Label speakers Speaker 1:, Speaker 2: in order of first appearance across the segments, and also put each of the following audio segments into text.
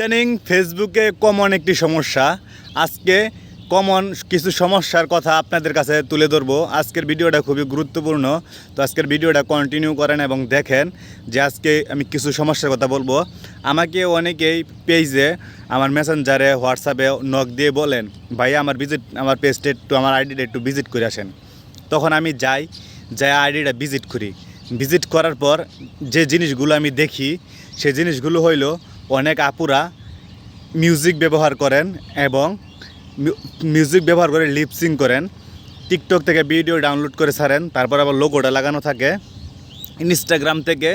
Speaker 1: ইদানিং ফেসবুকে কমন একটি সমস্যা। আজকে কমন কিছু সমস্যার কথা আপনাদের কাছে তুলে ধরবো। আজকের ভিডিওটা খুবই গুরুত্বপূর্ণ। তো আজকের ভিডিওটা কন্টিনিউ করেন এবং দেখেন যে আজকে আমি কিছু সমস্যার কথা বলব। আমাকে অনেকেই পেজে, আমার মেসেঞ্জারে হোয়াটসঅ্যাপে নক দিয়ে বলেন ভাই আমার ভিজিট আমার পেজটা একটু, আমার আইডিটা একটু ভিজিট করে আসেন। তখন আমি যাই যাই আইডিটা ভিজিট করি। ভিজিট করার পর যে জিনিসগুলো আমি দেখি, সেই জিনিসগুলো হইল অনেক আপুরা মিউজিক ব্যবহার করেন এবং মিউজিক ব্যবহার করে লিপসিং করেন। টিকটক থেকে ভিডিও ডাউনলোড করে ছাড়েন, তারপর আবার লোগোটা লাগানো থাকে। ইনস্টাগ্রাম থেকে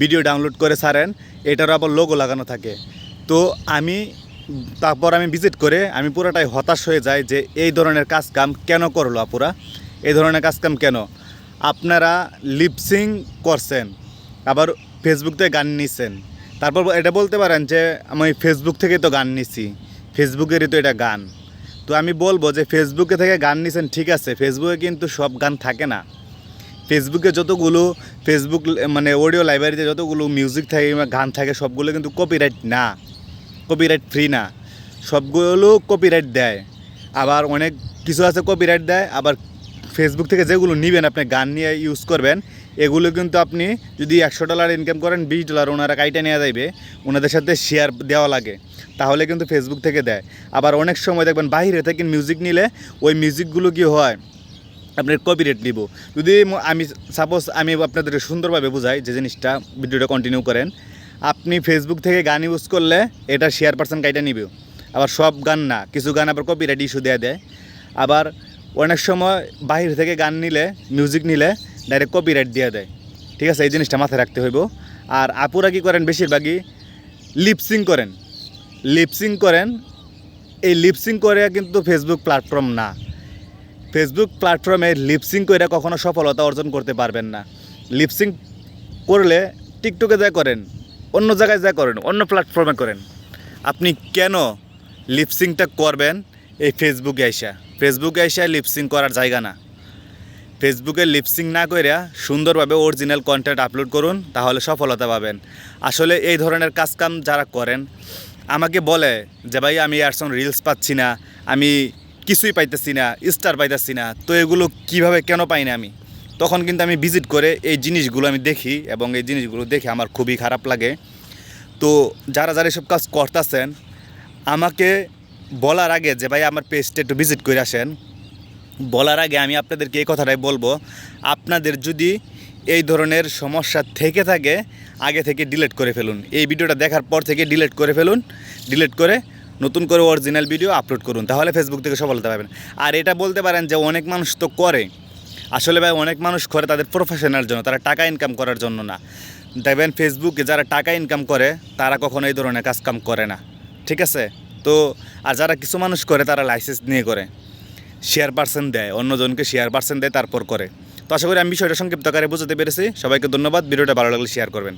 Speaker 1: ভিডিও ডাউনলোড করে ছাড়েন, এটারও আবার লোগো লাগানো থাকে। তো আমি, তারপর আমি ভিজিট করে আমি পুরোটাই হতাশ হয়ে যাই যে এই ধরনের কাজ কাম কেন করল আপুরা? এই ধরনের কাজ কাম কেন? আপনারা লিপসিং করছেন, আবার ফেসবুক থেকে গান নিছেন। তারপর এটা বলতে পারেন যে আমি ফেসবুক থেকে তো গান নিছি। ফেসবুকেরই তো এটা গান। তো আমি বলব যে ফেসবুকে থেকে গান নিছেন, ঠিক আছে। ফেসবুকে কিন্তু সব গান থাকে না। ফেসবুকে যতগুলো ফেসবুক মানে অডিও লাইব্রেরিতে যতগুলো মিউজিক থাকে গান থাকে, সবগুলো কিন্তু কপিরাইট না। কপিরাইট ফ্রি না। সবগুলো কপিরাইট দেয়। আবার অনেক কিছু আছে কপিরাইট দেয়, আবার ফেসবুক থেকে যেগুলো নেবেন আপনি গান নিয়ে ইউজ করবেন, এগুলো কিন্তু আপনি যদি একশো ডলার ইনকাম করেন, বিশ ডলার ওনারা কাইটা নেওয়া যাইবে, ওনাদের সাথে শেয়ার দেওয়া লাগে, তাহলে কিন্তু ফেসবুক থেকে দেয়। আবার অনেক সময় দেখবেন বাইরে থেকে মিউজিক নিলে ওই মিউজিকগুলো কি হয়, আপনার কপিরাইট নিব। যদি আমি সাপোজ আমি আপনাদেরকে সুন্দরভাবে বোঝাই যে জিনিসটা, ভিডিওটা কন্টিনিউ করেন, আপনি ফেসবুক থেকে গান ইউজ করলে এটা শেয়ার পার্সেন্ট কাইটা নিবে। আবার সব গান না, কিছু গান আবার কপিরাইট ইস্যু দেওয়া দেয়। আবার অনেক সময় বাইরে থেকে গান নিলে মিউজিক নিলে ডাইরেক্ট কপিরাইট দিয়ে দেয়। ঠিক আছে? এই জিনিসটা মাথায় রাখতে হইব। আর আপুরা কি করেন? বেশিরভাগই লিপসিং করেন। লিপসিং করেন। এই লিপসিং করে কিন্তু ফেসবুক প্ল্যাটফর্ম না। ফেসবুক প্ল্যাটফর্মে লিপসিং করে কখনো সফলতা অর্জন করতে পারবেন না। লিপসিং করলে টিকটকে যা করেন, অন্য জায়গায় যা করেন, অন্য প্ল্যাটফর্মে করেন। আপনি কেন লিপসিংটা করবেন এই ফেসবুকে আইসা? ফেসবুকে আইসা লিপসিং করার জায়গা না। ফেসবুকে লিপসিং না করে সুন্দরভাবে অরিজিনাল কন্টেন্ট আপলোড করুন, তাহলে সফলতা পাবেন। আসলে এই ধরনের কাজকাম যারা করেন, আমাকে বলে যে, ভাই, আমি সঙ্গে রিলস পাচ্ছি না, আমি কিছুই পাইতেছি না স্টার পাইতেছি না, তো এগুলো কীভাবে কেন পাই না আমি? তখন কিন্তু আমি ভিজিট করে এই জিনিসগুলো আমি দেখি এবং এই জিনিসগুলো দেখে আমার খুবই খারাপ লাগে। তো যারা যারা এসব কাজ করতেছেন, আমাকে বলার আগে যে ভাই আমার পেজটা একটু ভিজিট করে আসেন, বলার আগে আমি আপনাদেরকে এই কথাটাই বলব, আপনাদের যদি এই ধরনের সমস্যা থেকে থাকে, আগে থেকে ডিলিট করে ফেলুন। এই ভিডিওটা দেখার পর থেকে ডিলিট করে ফেলুন ডিলিট করে নতুন করে অরিজিনাল ভিডিও আপলোড করুন, তাহলে ফেসবুক থেকে সফলতা পাবেন। আর এটা বলতে পারেন যে অনেক মানুষ তো করে। আসলে ভাই অনেক মানুষ করে তাদের প্রফেশনাল জন্য, তারা টাকা ইনকাম করার জন্য না। দেখবেন ফেসবুকে যারা টাকা ইনকাম করে, তারা কখনো এই ধরনের কাজ কাম করে না। ঠিক আছে? তো আর যারা কিছু মানুষ করে, তারা লাইসেন্স নিয়ে করে। শেয়ার পার্সেন্ট দেয়, অন্যজনকে শেয়ার পার্সেন্ট দেয়, তারপর করে। তো আশা করি আমি বিষয়টা সংক্ষিপ্ত আকারে বুঝতে পেরেছি। সবাইকে ধন্যবাদ। ভিডিওটা ভালো লাগলে শেয়ার করবেন।